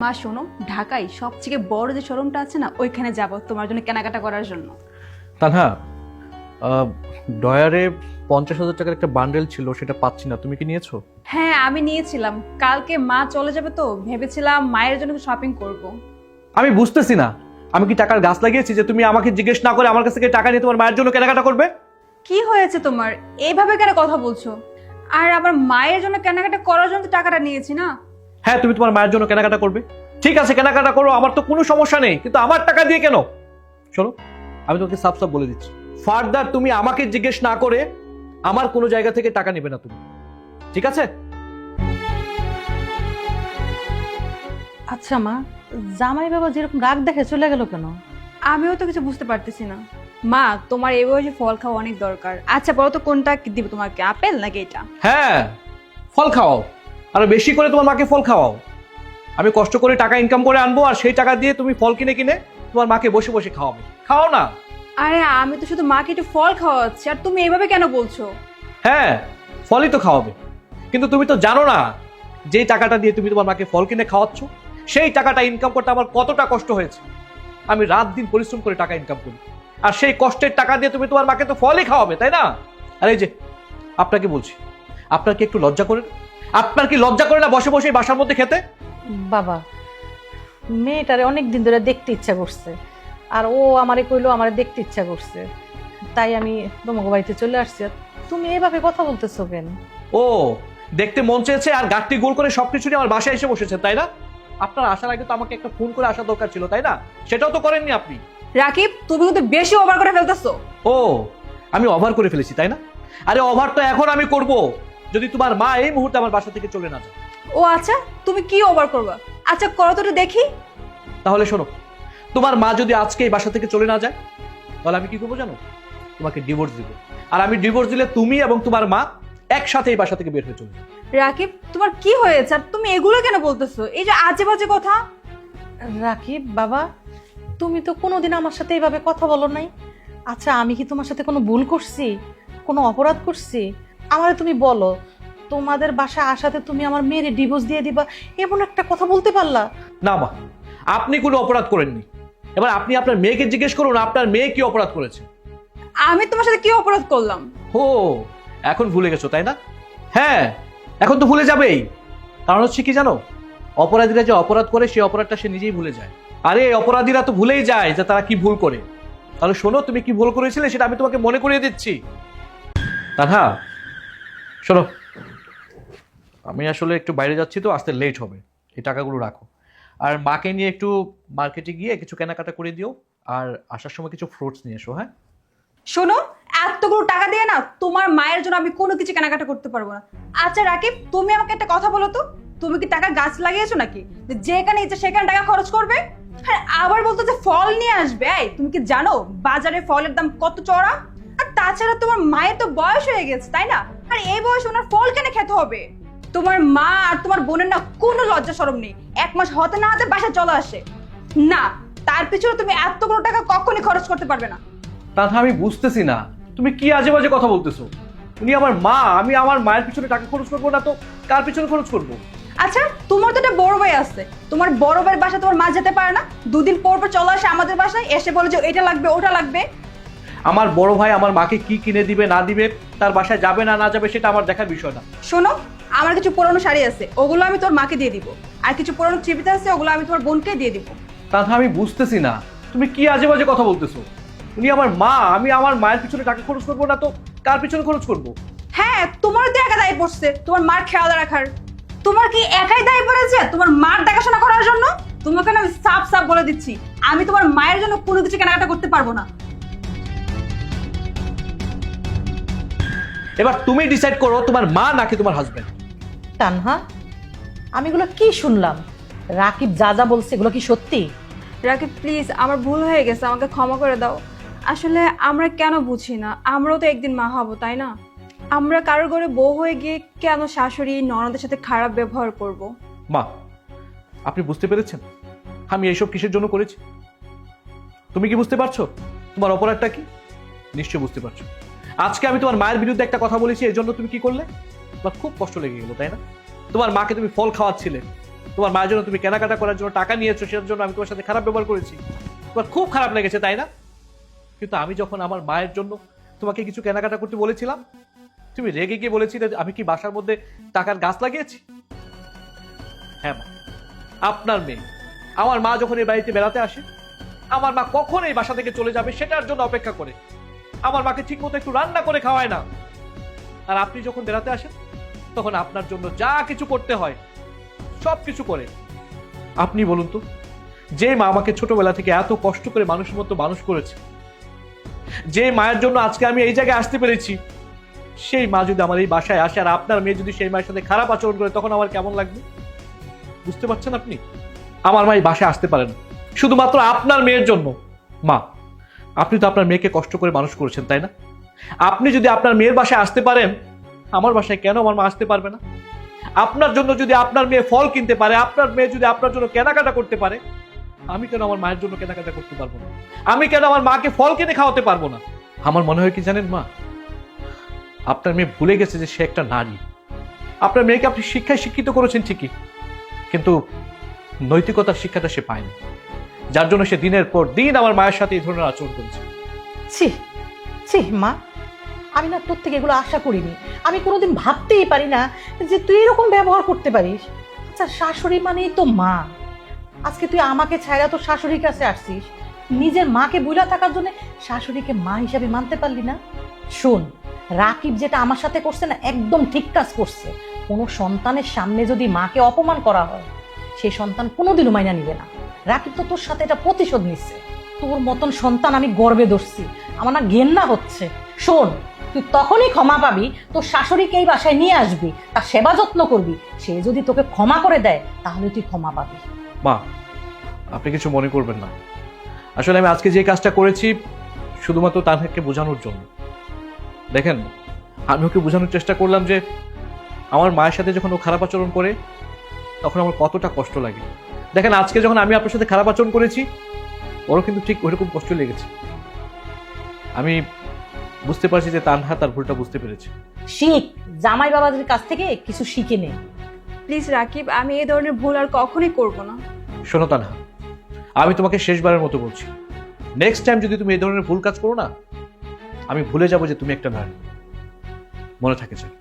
মা শোনো ঢাকায় সবথেকে বড় যে শোরুমটা আছে না ওইখানে যাব তোমার জন্য কেনাকাটা করার জন্য। তানহা ডয়ারে পঞ্চাশ হাজার টাকার একটা বান্ডেল ছিল সেটা পাচ্ছি না। তুমি কি নিয়েছো? হ্যাঁ আমি নিয়েছিলাম। কালকে মা চলে যাবে তো ভেবেছিলাম মায়ের জন্য শপিং করব। আমি বুঝতেছি না। আমি কি টাকার গাছ লাগিয়েছি যে তুমি আমাকে জিজ্ঞেস না করে আমার কাছ থেকে টাকা নিয়ে তোমার মায়ের জন্য কেনাকাটা করবে? কি হয়েছে তোমার? এইভাবে কেন কথা বলছো? আর আমার মায়ের জন্য কেনাকাটা করার জন্য তো টাকাটা নিয়েছি না? হ্যাঁ তুমি তোমার মায়ের জন্য কেনাকাটা করবে। ঠিক আছে কেনাকাটা করো আমার তো কোনো সমস্যা নেই কিন্তু আমার টাকা দিয়ে কেন? শোনো আমি তোমাকে সাফ সাফ বলে দিচ্ছি। ফার্দার তুমি আমাকে জিজ্ঞেস না করে আমার কোনো জায়গা থেকে টাকা নেবে না তুমি। ঠিক আছে? আচ্ছা মা জামাই বাবা যেরকম রাগ দেখে চলে গেল কেন? আমিও তো কিছু বুঝতে পারতেছি না। মা তোমার এই বয়সে ফল খাওয়া অনেক দরকার। আচ্ছা বলো তো কোনটা দিবে তোমাকে আপেল নাকি এটা? হ্যাঁ ফল খাওয়াও। আর বেশি করে তোমার মাকে ফল খাওয়াও। আমি কষ্ট করে টাকা ইনকাম করে আনব আর সেই টাকা দিয়ে তুমি ফল কিনে কিনে তোমার মাকে বসে বসে খাওয়াবে। খাও না। আরে আমি তো শুধু মাকে একটু ফল খাওয়াচ্ছি। আর তুমি এভাবে কেন বলছো? হ্যাঁ ফলই তো খাওয়াবে। কিন্তু তুমি তো জানো না যেই টাকাটা দিয়ে তুমি তোমার মাকে ফল কিনে খাওয়াচ্ছ সেই টাকাটা ইনকাম করতে আমার কতটা কষ্ট হয়েছে। আমি রাত দিন পরিশ্রম করে টাকা ইনকাম করি। আর সেই কষ্টের টাকা দিয়ে তুমি তোমার মাকে তো ফলই খাওয়াবে তাই না? আর এই যে আপনাকে বলছি আপনার কি একটু লজ্জা করে? আপনার কি লজ্জা করে না বসে বসে এই বাসার মধ্যে খেতে? বাবা মেয়েটারে অনেক দিন ধরে দেখতে ইচ্ছা করছে। আর ও আমারে কইলো আমারে দেখতে ইচ্ছা করছে। তাই আমি তোমাকে বাড়িতে চলে আসছি। আর তুমি এভাবে কথা বলতেছো কেন? ও দেখতে মন চেয়েছে আর গাঁটটি গোল করে সবকিছু নিয়ে আমার বাসায় এসে বসেছে তাই না? আপনার আসার আগে তো আমাকে একটা ফোন করে আসা দরকার ছিল তাই না? সেটাও তো করেননি আপনি। রাকিব তুমি কিন্তু বেশি ওভার করে ফেলতেছো। ও আমি ওভার করে ফেলেছি তাই না? আরে ওভার তো এখন আমি করব। যদি তোমার মা এই মুহূর্তে আমার বাসা থেকে চলে না যায়। ও আচ্ছা তুমি কি ওভার করবা? আচ্ছা করো তো দেখি। তাহলে শোনো তোমার মা যদি আজকে এই বাসা থেকে চলে না যায় তাহলে আমি কি করব জানো? তোমাকে ডিভোর্স দিব। আর আমি ডিভোর্স দিলে তুমি এবং তোমার মা একসাথে এই বাসা থেকে বের হয়ে চলে যাবে। রাকিব তোমার কি হয়েছে? আর তুমি এগুলো কেন বলতেছো? এই যে আজে বাজে কথা। রাকিব বাবা তুমি তো কোনোদিন আমার সাথে এইভাবে কথা বলো নাই। আচ্ছা আমি কি তোমার সাথে কোনো ভুল করছি? কোনো অপরাধ করছি? আমারে তুমি বলো তোমাদের বাসা আসাতে তুমি আমার মেয়ের ডিভোর্স দিয়ে দিবা এমন একটা কথা বলতে পারলা? না মা আপনি কোনো অপরাধ করেননি। এবার আপনি আপনার মেয়েকে জিজ্ঞেস করুন আপনার মেয়ে কি অপরাধ করেছে? আমি তোমার সাথে কি অপরাধ করলাম? ও এখন ভুলে গেছো তাই না? হ্যাঁ এখন তো ভুলে যাবেই। কারণ হচ্ছে কি জানো? অপরাধীরা যে অপরাধ করে সেই অপরাধটা সে নিজেই ভুলে যায়। আরে অপরাধীরা তো ভুলেই যায় যে তারা কি ভুল করে। তাহলে শোনো তুমি কি ভুল করেছিলে সেটা আমি তোমাকে মনে করিয়ে দিচ্ছি। তাহা শোনো। আমি আসলে একটু বাইরে যাচ্ছি তো, আসতে লেট হবে। এই টাকাগুলো রাখো। আর মাকে নিয়ে একটু মার্কেটে গিয়ে কিছু কেনাকাটা করে দিও, আর আসার সময় কিছু ফ্রুটস নিয়ে এসো হ্যাঁ? শোনো, এতগুলো টাকা দিয়ে না তোমার মায়ের জন্য আমি কোনো কিছু কেনাকাটা করতে পারব না। আচ্ছা রাকিব, তুমি আমাকে একটা কথা বলো তো। তুমি কি টাকা গাছ লাগিয়েছো নাকি? যেখানে ইচ্ছে সেখানে টাকা খরচ করবে? আর আবার বলতো যে ফল নিয়ে আসবে। এই, তুমি কি জানো বাজারে ফলের দাম কত চড়া আর তাছাড়া তোমার মায়ের তো বয়স হয়ে গেছে, তাই না? আর এই বয়সে ওনার ফল কেনে খেতে হবে? তোমার মা আর তোমার বোনের না কোনো লজ্জা সরম নেই। এক মাস হতে না হতে বাসায় চলে আসে। না তার পিছনে তুমি এতগুলো টাকা কখনই খরচ করতে পারবে না। তাহলে আমি বুঝতেছি না। তুমি কি আজে বাজে কথা বলতেছো? উনি আমার মা আমি আমার মায়ের পিছনে টাকা খরচ করব না তো কার পিছনে খরচ করব? আচ্ছা তোমার তো একটা বড় ভাই আছে। তোমার বড় ভাইয়ের বাসায় তোমার মা যেতে পারে না? দুদিন পর পর চলে আসে আমাদের বাসায় এসে বলে যে এটা লাগবে ওটা লাগবে। আমার বড় ভাই আমার মাকে কি কিনে দিবে না দিবে তার বাসায় যাবে না না যাবে সেটা আমার দেখার বিষয় না। শোনো আমার কিছু পুরনো শাড়ি আছে ওগুলো আমি তোর মাকে দিয়ে দিব। আর কিছু পুরনো চিবিতে আছে ওগুলো আমি তোমার বোনকে দিয়ে দিব। তাহলে আমি বুঝতেছি না। তুমি কি আজে বাজে কথা বলতেছো? উনি আমার মা আমি আমার মায়ের পিছনে টাকা খরচ করব না তো? কার পিছনে খরচ করব? হ্যাঁ তোমার তো একা দায় পড়ছে তোমার মার খেয়াল রাখার। তোমার কি একাই দায় পড়েছে তোমার মার দেখাশোনা করার জন্য? তোমাকে না আমি সাফ সাফ বলে দিচ্ছি আমি তোমার মায়ের জন্য কোনো কিছু কেনাকাটা করতে পারব না। এবার তুমি ডিসাইড করো তোমার মা নাকি তোমার হাজবেন্ড তানহা আমি এগুলো কি শুনলাম? রাকিব যা যা বলছে এগুলো কি সত্যি? রাকিব প্লিজ আমার ভুল হয়ে গেছে আমাকে ক্ষমা করে দাও। আসলে আমরা কেন বুঝি না? আমরাও তো একদিন মা হব তাই না? আমরা কারোর ঘরে বউ হয়ে গিয়ে কেন শাশুড়ি ননদের সাথে খারাপ ব্যবহার করব। মা আপনি বুঝতে পেরেছেন? আমি এইসব কিসের জন্য করেছি? তুমি কি বুঝতে পারছ? তোমার অপরাধটা কি? নিশ্চয় বুঝতে পারছ। আজকে আমি তোমার মায়ের বিরুদ্ধে একটা কথা বলেছি এর জন্য তুমি কি করলে? তোমার খুব কষ্ট লেগে গেলো, তাই না? তোমার মাকে তুমি ফল খাওয়াচ্ছিলে। তোমার মায়ের জন্য তুমি কেনাকাটা করার জন্য টাকা নিয়েছো, সেটার জন্য আমি তোমার সাথে খারাপ ব্যবহার করেছি। তোমার খুব খারাপ লেগেছে, তাই না? কিন্তু আমি যখন আমার মায়ের জন্য তোমাকে কিছু কেনাকাটা করতে বলেছিলাম, তুমি রেগে গিয়ে বলেছিলে আমি কি বাসার মধ্যে টাকার গাছ লাগিয়েছি? হ্যাঁ মা। আপনার মেয়ে, আমার মা যখন এই বাড়িতে বেড়াতে আসে, আমার মা কখন এই বাসা থেকে চলে যাবে সেটার জন্য অপেক্ষা করে। আমার মাকে ঠিক মতো একটু রান্না করে খাওয়ায় না। আর আপনি যখন বেড়াতে আসেন তখন আপনার জন্য যা কিছু করতে হয়, সব কিছু করে। আপনি বলুন তো, যে মা আমাকে ছোটবেলা থেকে এত কষ্ট করে মানুষের মতো মানুষ করেছে, যে মায়ের জন্য আজকে আমি এই জায়গায় আসতে পেরেছি, সেই মা যদি আমার এই বাসায় আসে আর আপনার মেয়ে যদি সেই মায়ের সাথে খারাপ আচরণ করে, তখন আমার কেমন লাগবে? বুঝতে পারছেন আপনি? আমার মা এই বাসায় আসতে পারেন শুধুমাত্র আপনার মেয়ের জন্য। মা, আপনি তো আপনার মেয়েকে কষ্ট করে মানুষ করেছেন, তাই না? আপনি যদি আপনার মেয়ের বাসায় আসতে পারেন আমার বাসায় কেন আমার মা আসতে পারবে না? আপনার জন্য যদি আপনার মেয়ে ফল কিনতে পারে, আপনার মেয়ে যদি আপনার জন্য কেনাকাটা করতে পারে, আমি কেন আমার মায়ের জন্য কেনাকাটা করতে পারব না? আমি কেন আমার মাকে ফল কিনে খাওয়াতে পারব না? আমার মনে হয় কি জানেন মা? আপনার মেয়ে ভুলে গেছে যে সে একটা নারী। আপনার মেয়েকে আপনি শিক্ষায় শিক্ষিত করেছেন ঠিকই, কিন্তু নৈতিকতার শিক্ষাটা সে পায়নি। যার জন্য সে দিনের পর দিন আমার মায়ের সাথে এই ধরনের আচরণ করেছে। ছি ছি, মা। আমি না তোর থেকে এগুলো আশা করিনি। আমি কোনোদিন ভাবতেই পারি না যে তুই এরকম ব্যবহার করতে পারিস। আচ্ছা শাশুড়ি মানেই তো মা। আজকে তুই আমাকে ছাড়া তোর শাশুড়ির কাছে আসছিস। নিজের মাকে বুলা থাকার জন্য শাশুড়িকে মা হিসাবে মানতে পারলি না? শোন, রাকিব যেটা আমার সাথে করছে না, একদম ঠিক কাজ করছে। কোনো সন্তানের সামনে যদি মাকে অপমান করা হয় সেই সন্তান কোনোদিনও মাইনা নিবে না। রাকিব তো তোর সাথে এটা প্রতিশোধ নিচ্ছে। তোর মতন সন্তান আমি গর্বে ধরছি। আমার না ঘেন্না হচ্ছে। শোন তুই তখনই ক্ষমা পাবি, তোর শাশুড়িকে এই বাসায় নিয়ে আসবি, তার সেবা যত্ন করবি। সে যদি তোকে ক্ষমা করে দেয়, তাহলে তুই ক্ষমা পাবি। মা, আপনি কিছু মনে করবেন না। আসলে আমি আজকে যে কাজটা করেছি, শুধুমাত্র তানহাকে বোঝানোর জন্য। দেখেন, আমি ওকে বোঝানোর চেষ্টা করলাম যে, আমার মায়ের সাথে যখন ও খারাপ আচরণ করে, তখন আমার কতটা কষ্ট লাগে। দেখেন, আজকে যখন আমি আপনার সাথে খারাপ আচরণ করেছি, ওরও কিন্তু ঠিক ওইরকম কষ্ট লেগেছে। আমি বুঝতে পারছি যে তানহা তার ভুলটা বুঝতে পেরেছে। শিখ জামাই বাবাদের কাছ থেকে কিছু শিখে নে। প্লিজ রাকিব আমি এই ধরনের ভুল আর কখনোই করব না। শোনো তানহা আমি তোমাকে শেষবারের মতো বলছি। নেক্সট টাইম যদি তুমি এই ধরনের ভুল কাজ করো না আমি ভুলে যাব যে তুমি একটা নারী। মনে থাকে স্যার